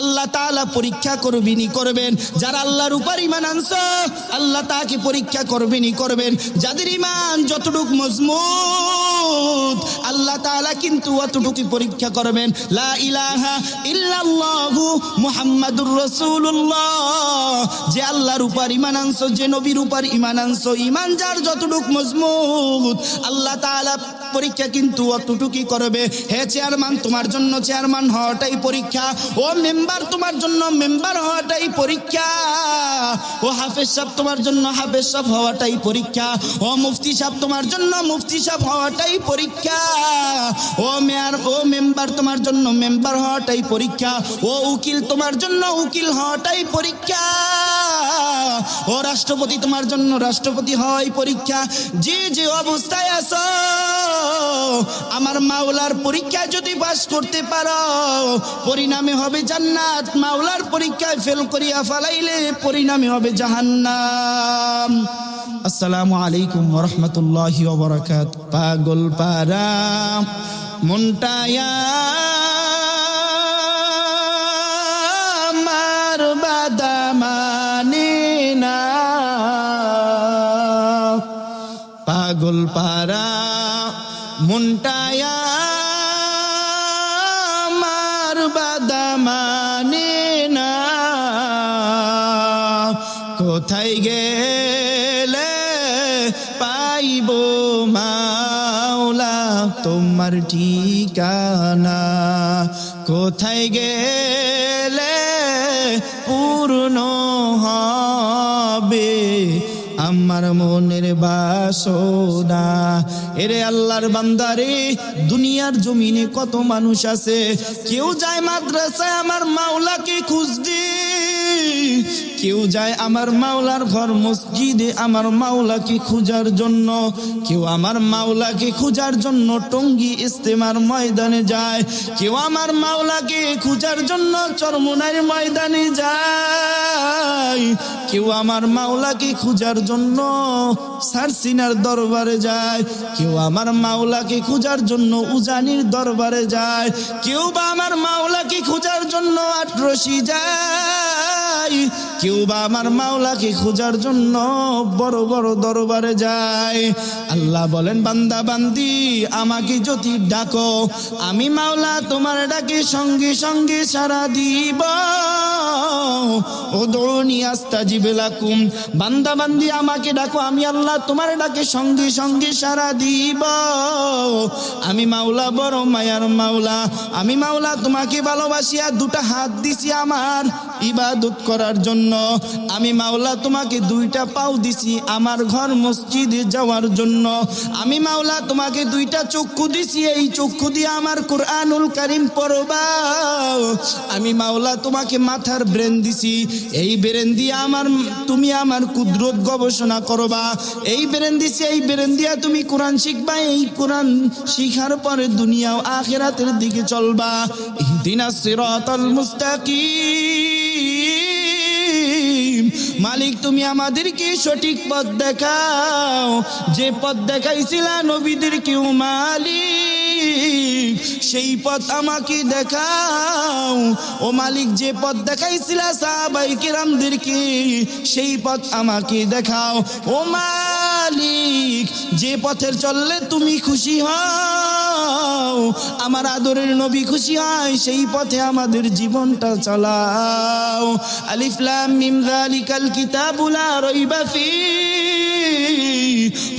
আল্লাহ তাআলা পরীক্ষা করবেনই করবেন। যারা আল্লাহর উপর ইমান আনছ, আল্লাহ তাকে পরীক্ষা করবেনই করবেন। যাদের ইমান যতটুক মজবুত, আল্লাহ তাআলা কিন্তু অতটুকু পরীক্ষা করবেন। লা ইলাহা ইল্লাল্লাহু মুহাম্মাদুর রাসূলুল্লাহ। যে আল্লাহর উপর ইমান আনছ, যে নবীর উপর ইমান আনছ ইমান যার যতটুক মজবুত, আল্লাহ তাআলা পরীক্ষা কিন্তু অতটুকুই করবে। হে চেয়ারম্যান, তোমার জন্য চেয়ারম্যান হওয়াটাই পরীক্ষা। ও মেম্বার, তোমার জন্য মেম্বার হওয়াটাই পরীক্ষা। ও হাফেজ সাহেব, তোমার জন্য হাফেজ সাহেব হওয়াটাই পরীক্ষা। ও মুফতি সাহেব, তোমার জন্য মুফতি সাহেব হওয়াটাই পরীক্ষা। ও মেয়ার, ও মেম্বার, তোমার জন্য মেম্বার হওয়াটাই পরীক্ষা। ও উকিল, তোমার জন্য উকিল হওয়াটাই পরীক্ষা। ও রাষ্ট্রপতি, তোমার জন্য রাষ্ট্রপতি হওয়াই পরীক্ষা। যে যে অবস্থায় আছো আমার মাওলার পরীক্ষা যদি পাস করতে পারো, পরিণামে হবে জান্নাত। মাওলার পরীক্ষায় ফেল করিয়া ফালাইলে পরিণামে হবে জাহান্নাম। আসসালামু আলাইকুম রহমতুল্লাহি ওবরাকাত। পাগল পারা মন্টায়া আমার বাদামানে না। পাগল পারা মনটায়া আমার বাদামানে না। কোথায় গেলে পাইব মাওলা তোমার ঠিকানা? কোথায় গেলে পূর্ণ হবে আমার মনের বাসনা এরে আল্লাহর বান্দারে, দুনিয়ার জমিনে কত মানুষ আছে? কেউ যায় মাদ্রাসায়, আমার মাওলাকে খুঁজতে। কেউ যায় আমার মাওলার ঘর মসজিদে, আমার মাওলাকে খুঁজার জন্য। কেউ আমার মাওলাকে খুঁজার জন্য টঙ্গি ইস্তেমার ময়দানে যায়। কেউ আমার মাওলাকে খুঁজার জন্য চরমুনার ময়দানে যায়। কেউ আমার মাওলাকে খুঁজার জন্য সারসিনার দরবারে যায়। কেউ আমার মাওলাকে খুঁজার জন্য উজানির দরবারে যায়। কেউ বা আমার মাওলাকে খুঁজার জন্য আটরসি যায়। কেউ বা আমার মাওলাকে খোঁজার জন্য বড় বড় দরবারে যায়। আল্লাহ বলেন, বান্দা, বান্দি, আমাকে যদি ডাকো, আমি মাওলা তোমার ডাকে সঙ্গে সঙ্গে সারা দিব। ওদনি আস্তাজিবে লাকুম। বান্দা, বান্দি, আমাকে ডাকো, আমি আল্লাহ তোমার ডাকে সঙ্গে সঙ্গে সারা দিব। আমি মাওলা, বড় মায়ার মাওলা। আমি মাওলা, তোমাকে ভালোবাসিয়া দুটা হাত দিছি আমার ইবাদত করার জন্য। আমি মাওলা, তোমাকে দুইটা পাও দিছি আমার ঘর মসজিদে যাওয়ার জন্য। আমি মাওলা, তোমাকে দুইটা চক্ষু দিছি, এই চক্ষু দিয়ে আমার কোরআনুল কারিম পড়বা। আমি মাওলা, তোমাকে মাথার ব্রেন দিছি, এই ব্রেন দিয়ে আমার, তুমি আমার কুদরত গবেষণা করবা। এই ব্রেন দিছি, এই ব্রেন দিয়া তুমি কোরআন শিখবা, এই কোরআন শিখার পরে দুনিয়া আখেরাতের দিকে চলবা। ইহদিনাস সিরাতাল মুস্তাকিম। মালিক, তুমি আমাদেরকে সঠিক পথ দেখাও। যে পথ দেখাইছিলা নবীদেরকেও মালিক। সেই পথ আমাকে দেখাও। ও মালিক, যে পথ দেখাইছিলা সাহাবাই কিরামদেরকে, সেই পথ আমাকে দেখাও। ও মালিক, যে পথের চললে তুমি খুশি হও। আমার আদরের নবী খুশি হয়, সেই পথে আমাদের জীবনটা চালাও। আলিফলাম মিম, যালিকাল কিতাবুলা রইবা ফি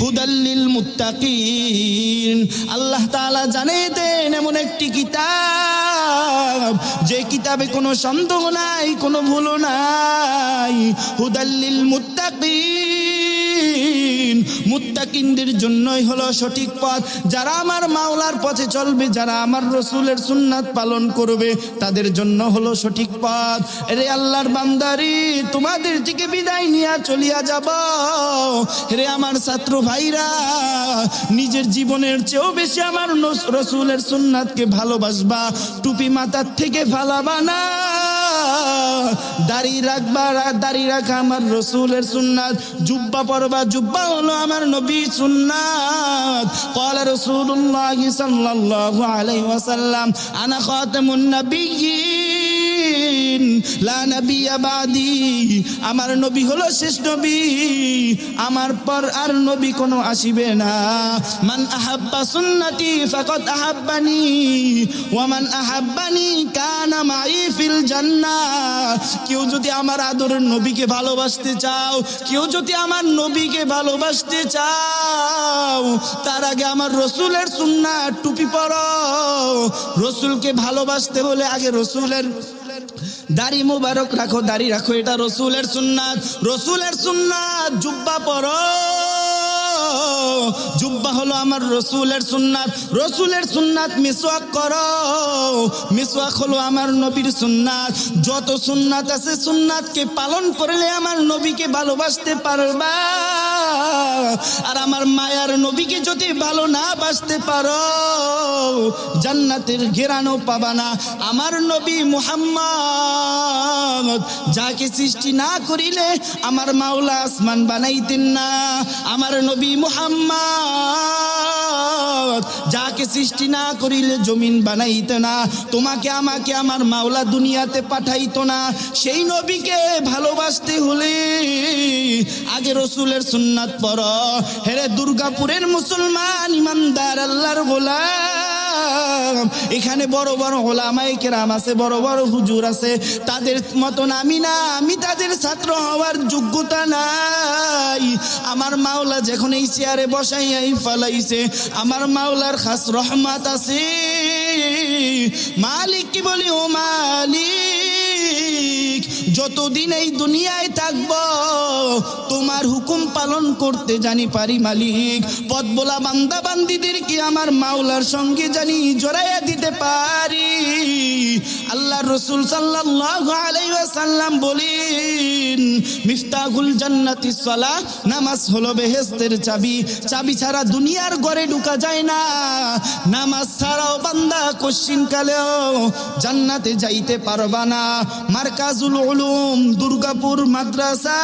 হুদাল্লিল মুত্তাকিন। আল্লাহ তাআলা জানিয়ে দেন এমন একটি কিতাব। যে কিতাবে কোনো সন্দেহ নাই, কোনো ভুল নাই। হুদাল্লিল মুত্তাকিন। মুত্তাকিনদের জন্যই হলো সঠিক পথ। যারা আমার মাওলার পথে চলবে, যারা আমার রসুলের সুন্নাত পালন করবে, তাদের জন্য হলো সঠিক পথ। রে আল্লাহর বান্দারি, তোমাদের থেকে বিদায় নিয়ে চলিয়া যাব। রে আমার ছাত্র ভাইরা, নিজের জীবনের চেয়েও বেশি আমার রসুলের সুন্নাতকে ভালোবাসবা। টুপি মাথার থেকে ফালাবা না। দাড়ি রাখবা রা- দাড়ি রাখা আমার রসুলের সুন্নাত জুব্বা পরবা জুব্বা হলো আমার নবী সুন্নাত قال رسول الله صلى الله عليه وسلم انا خاتم النبيين লা নাবিয়া বাদি আমার নবী হলো শেষ নবী, আমার পর আর নবী কোনো আসিবে না। মান আহাব্বা সুন্নতি ফাকাত আহাব্বানি, ওয়া মান আহাব্বানি কানা মাই ফিল জান্নাহ কেউ যদি আমার আদরের নবীকে ভালোবাসতে চাও, কেউ যদি আমার নবীকে ভালোবাসতে চাও, তার আগে আমার রসুলের সুন্না টুপি পরো। রসুলকে ভালোবাসতে হলে আগে রসুলের দাড়ি মুবারক রাখো, দাড়ি রাখো, এটা রসুলের সুন্নাত। রসুলের সুন্নাত, জুব্বা পরো জুব্বা হলো আমার রসুলের সুন্নাত। রসুলের সুন্নাত মিসওয়াক করো। মিসওয়াক হলো আমার নবীর সুন্নাত। যত সুন্নাত আছে, সুন্নাতকে পালন করলে আমার নবীকে ভালোবাসতে পারবা। আর আমার মায়ার নবীকে যদি ভালো না বাঁচতে পারো, জান্নাতের ঘেরানো পাবা না। আমার নবী মুহাম্মদ যাকে সৃষ্টি না করিলে আমার মাওলা আসমান বানাইতেন না। আমার নবী মুহাম্মদ যাকে সৃষ্টি না করিলে জমিন বানাইত না, তোমাকে আমাকে আমার মাওলা দুনিয়াতে পাঠাইত না। সেই নবীকে ভালোবাসতে হলে আগে রসুলের সুন্নাত পর হেরে দুর্গাপুরের মুসলমান ইমানদার, আল্লাহর এখানে বড় বড় ওলামাই কেরাম আছে, বড় বড় হুজুর আছে। তাদের মতন আমি না, আমি তাদের ছাত্র হওয়ার যোগ্যতা নাই। আমার মাওলা যখন এই চেয়ারে বসাইয়াই ফালাইছে, আমার মাওলার খাস রহমাত আছে। মালিক কি বলি, ও মালিক, যতদিন এই দুনিয়ায় থাকব তোমার হুকুম পালন করতে জানি পারি মালিক। পথ বলা বান্দা বান্দিদের কি আমার মাওলার সঙ্গে জানি জড়াইয়া দিতে পারি। আল্লাহ রসুল সাল্লাহ আলাই সাল্লাম ওয়াসাল্লাম বলেন মিফতাহুল জান্নাতি সালাহ নামাজ হলো বেহেশতের চাবি। চাবি ছাড়া দুনিয়ার ঘরে ঢুকা যায় না। নামাজ ছাড়াও বান্দা কোশ্চিন কালেও জান্নাতে যাইতে পারবা না। মার্কাজুল উলুম, দুর্গাপুর মাদ্রাসা।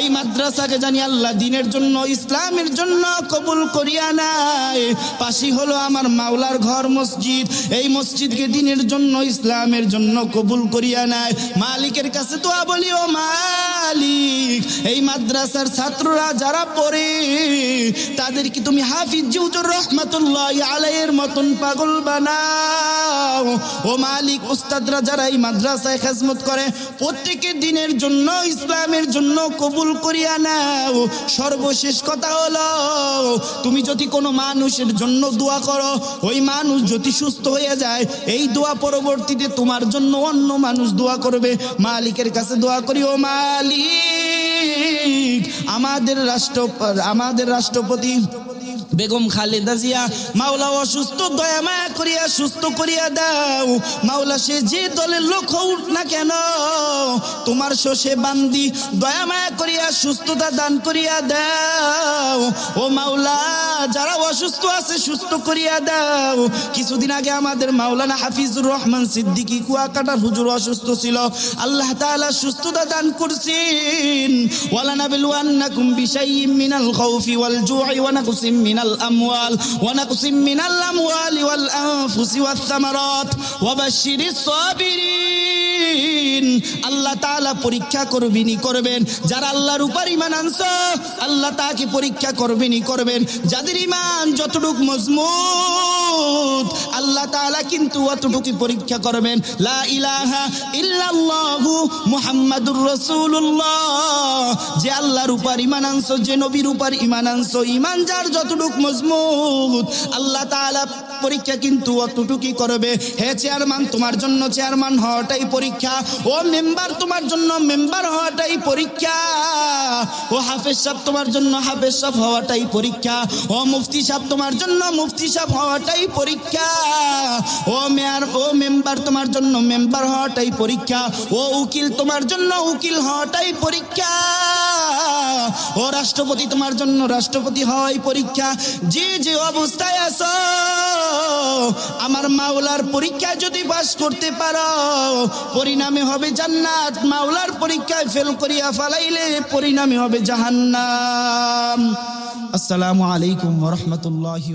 এই মাদ্রাসাকে জানি আল্লাহ দিনের জন্য, ইসলামের জন্য কবুল করিয়া নাই। পাশি হলো আমার মাওলার ঘর মসজিদ। এই মসজিদকে দিনের জন্য, ইসলামের জন্য কবুল করিয়া নাই। মালিকের কাছে তো বলি, ও মালিক, এই মাদ্রাসার ছাত্ররা যারা পড়ে, তাদের কি তুমি হাফিজ জিউজুর রহমাতুল্লাহ আলাইয়ের মতন পাগল বানাও? ও মালিক, উস্তাদরা যারা এই মাদ্রাসায় খেজমত করে, প্রত্যেকের দিনের জন্য, ইসলামের জন্য কবুল করিয়া নাও। সর্বশেষ কথা হলো, তুমি যদি কোনো মানুষের জন্য দোয়া করো, ওই মানুষ যদি সুস্থ হয়ে যায়, এই দোয়া পরবর্তীতে তোমার জন্য অন্য মানুষ দোয়া করবে। মালিকের কাছে দোয়া করি, ও মালিক, আমাদের রাষ্ট্র, আমাদের রাষ্ট্রপতি বেগম খালেদা জিয়া, মাওলা অসুস্থ, দয়া মায়া করিয়া, সুস্থ করিয়া দাও। মাওলা, সে যে দলের লোক হোক না কেন, তোমার শোষে বান্দি দয়া মায়া করিয়া, সুস্থতা দান করিয়া দাও। ও মাওলা যারা অসুস্থ আছে, সুস্থ করিয়া দাও। কিছুদিন আগে আমাদের মাওলানা হাফিজুর রহমান সিদ্দিকি কুয়াকাটার হুজুর অসুস্থ ছিল। আল্লাহ তালা সুস্থতা দান করছেন। ওয়ালা নাবিলুয়ান্নাকুম বিশাইইম মিনাল খৌফি ওয়াল জুই ওয়ানা কুসিম মিনাল আমওয়াল ওয়ানা কুসিম মিনাল আমওয়ালি ওয়াল আনফুসি ওয়াস সামারাত। ওয়া বাশশিরিস সাবিরিন। আলামিন আল্লাহ তাআলা পরীক্ষা করবেনই করবেন। যারা আল্লাহর উপর ইমান আনছ, আল্লাহ তাকে পরীক্ষা করবেনই করবেন। যাদের ইমান যতটুক মজবুত, আল্লাহ তাআলা কিন্তু অতটুকুই পরীক্ষা করবেন। লা ইলাহা ইল্লাল্লাহু মুহাম্মাদুর রসুলুল্লাহ। যে আল্লাহর উপর ইমান আনছ, যে নবীর উপর ইমান আনছ ইমান যার যতটুক মজবুত, আল্লাহ তাআলা পরীক্ষা কিন্তু অতটুকুই করবে। হে চেয়ারম্যান তোমার জন্য চেয়ারম্যান হওয়াটাই পরীক্ষা। ও মেম্বার তোমার জন্য মেম্বার হওয়াটাই পরীক্ষা। ও হাফেজ সাহেব, তোমার জন্য হাফেজ সাহেব হওয়াটাই পরীক্ষা। ও মুফতি সাহেব, তোমার জন্য মুফতি সাহেব হওয়াটাই পরীক্ষা। ও মেয়ার ও মেম্বার তোমার জন্য মেম্বার হওয়াটাই পরীক্ষা। ও উকিল, তোমার জন্য উকিল হওয়াটাই পরীক্ষা। ও রাষ্ট্রপতি, তোমার জন্য রাষ্ট্রপতি হওয়াই পরীক্ষা। যে যে অবস্থায় আছো আমার মাওলার পরীক্ষায় যদি বাস করতে পারো, পরিণামে হবে জান্নাত। মাওলার পরীক্ষায় ফেল করিয়া ফালাইলে পরিণামে হবে জাহান্নাম। আসসালামু আলাইকুম রাহমাতুল্লাহি